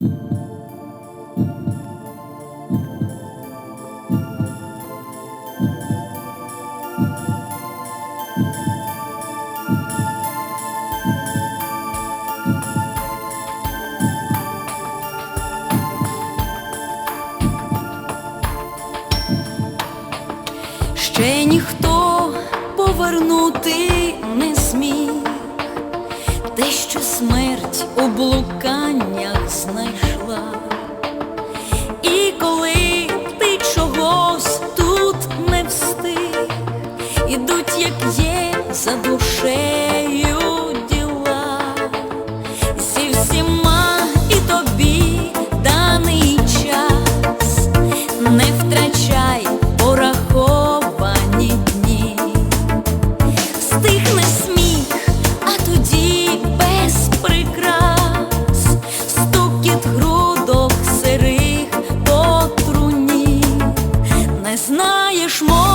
Ще ніхто повернути не зміг, те, що смерть у блуканнях знайшла. І коли ти чогось тут не встиг, ідуть, як є за душею Наш мор.